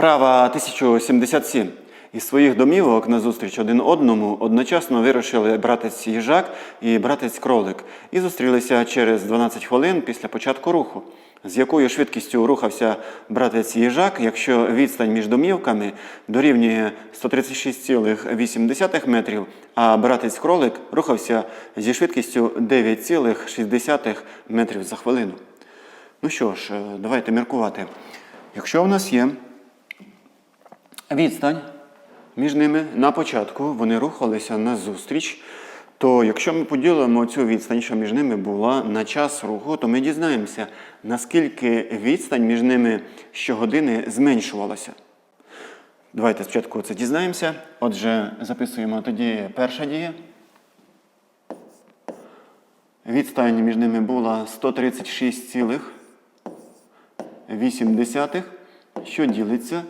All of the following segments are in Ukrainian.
Вправа 1077. Із своїх домівок назустріч один одному одночасно вирушили братець їжак і братець кролик і зустрілися через 12 хвилин після початку руху. З якою швидкістю рухався братець їжак, якщо відстань між домівками дорівнює 136,8 метрів, а братець кролик рухався зі швидкістю 9,6 метрів за хвилину. Ну що ж, е, давайте міркувати. Якщо у нас є відстань між ними на початку, вони рухалися назустріч, то якщо ми поділимо цю відстань, що між ними була на час руху, то ми дізнаємося, наскільки відстань між ними щогодини зменшувалася. Давайте спочатку це дізнаємося. Отже, записуємо тоді перша дія. Відстань між ними була 136,8, що ділиться.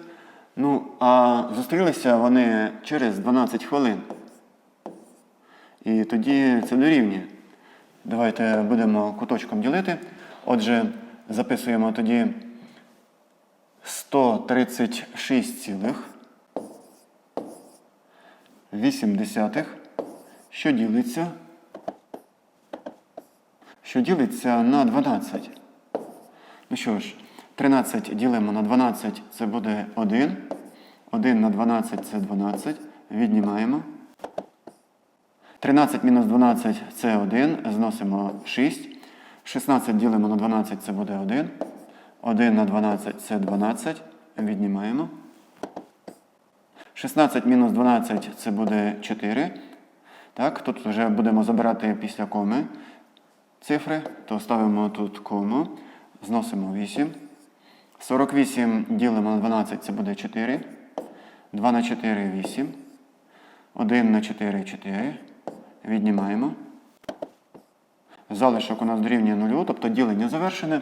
Ну, а зустрілися вони через 12 хвилин. І тоді це дорівнює. Давайте будемо куточком ділити. Отже, записуємо тоді 136,8, що ділиться що ділиться на 12. Ну що ж, 13 ділимо на 12, це буде 1. 1 на 12 це 12. Віднімаємо. 13 мінус 12 це 1. Зносимо 6. 16 ділимо на 12, це буде 1. 1 на 12 це 12. Віднімаємо. 16 мінус 12 це буде 4. Так, тут вже будемо забирати після коми цифри, то ставимо тут кому, зносимо 8. 48 ділимо на 12, це буде 4. 2 на 4 8. 1 на 4 4. Віднімаємо. Залишок у нас дорівнює 0, тобто ділення завершене.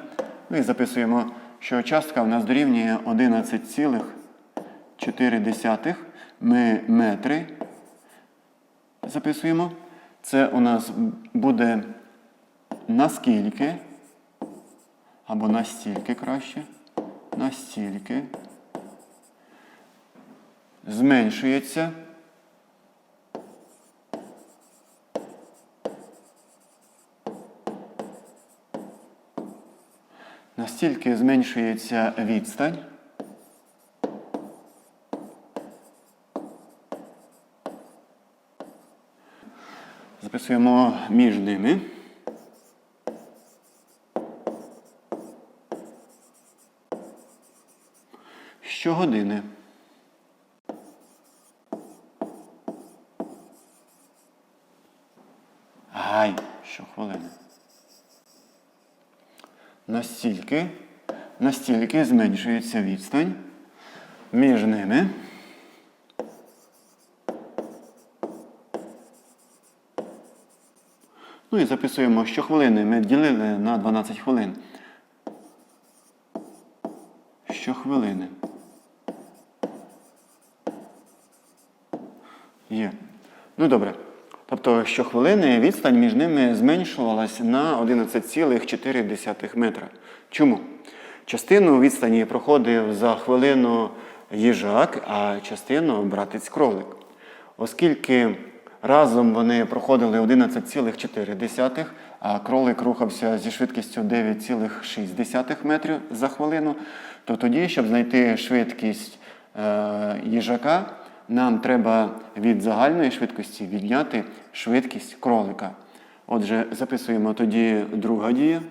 Ну і записуємо, що частка у нас дорівнює 11,4 ми метри. Записуємо. Це у нас буде наскільки, або настільки краще, настільки зменшується настільки зменшується відстань. Записуємо між ними. Щогодини. Гай, щохвилини. Настільки, настільки зменшується відстань між ними. Ну і записуємо щохвилини. Ми ділили на 12 хвилин. Щохвилини. Є. Ну добре. Тобто щохвилини відстань між ними зменшувалась на 11,4 метра. Чому? Частину відстані проходив за хвилину їжак, а частину братець кролик. Оскільки разом вони проходили 11,4, а кролик рухався зі швидкістю 9,6 метрів за хвилину, то тоді, щоб знайти швидкість е, їжака, нам треба від загальної швидкості відняти швидкість кролика. Отже, записуємо тоді друга дія.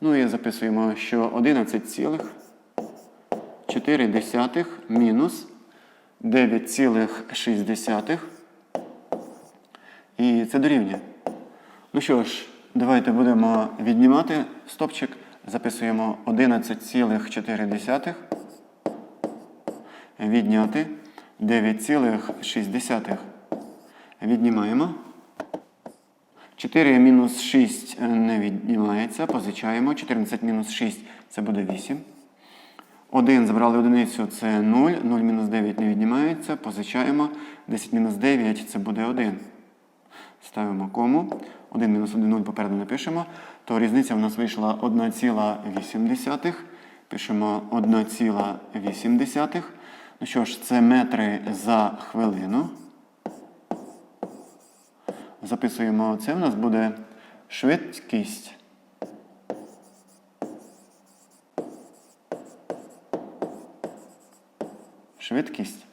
Ну і записуємо, що 11,4 мінус 9,6. І це дорівнює. Ну що ж, давайте будемо віднімати стопчик. Записуємо 11,4. Відняти 9,6. Віднімаємо. 4 мінус 6 не віднімається. Позичаємо. 14 мінус 6 це буде 8. 1 забрали одиницю це 0. 0 мінус 9 не віднімається. Позичаємо. 10 мінус 9 це буде 1. Ставимо кому. 1 мінус 1 0 попереду напишемо. То різниця в нас вийшла 1,8 Пишемо 1,8. Ну що ж, це метри за хвилину. Записуємо це. У нас буде швидкість. Швидкість.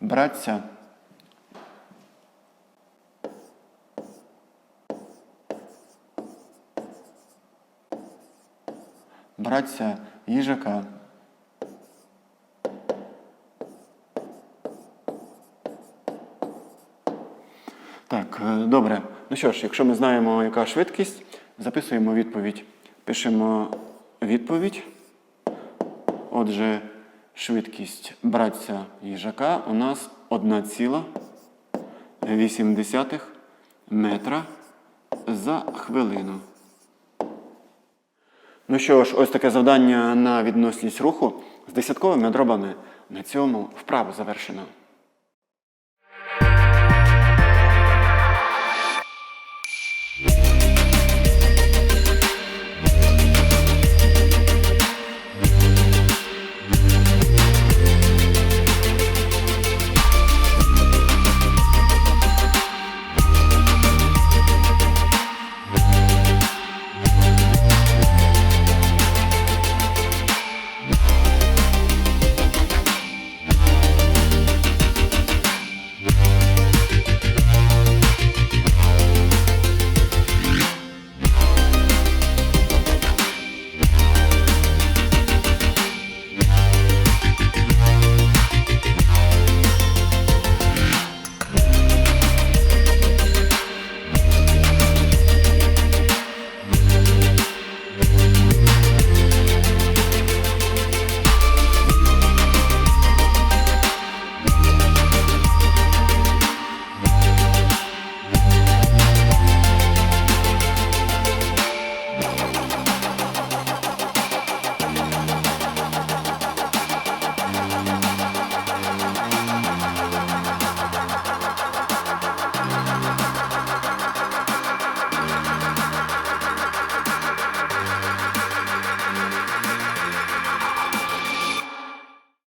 Братця. Братця їжака. Так, е, добре. Ну що ж, якщо ми знаємо, яка швидкість, записуємо відповідь. Пишемо відповідь. Отже, швидкість братця їжака у нас 1,8 метра за хвилину. Ну що ж, ось таке завдання на відносність руху з десятковими дробами. На цьому вправу завершено.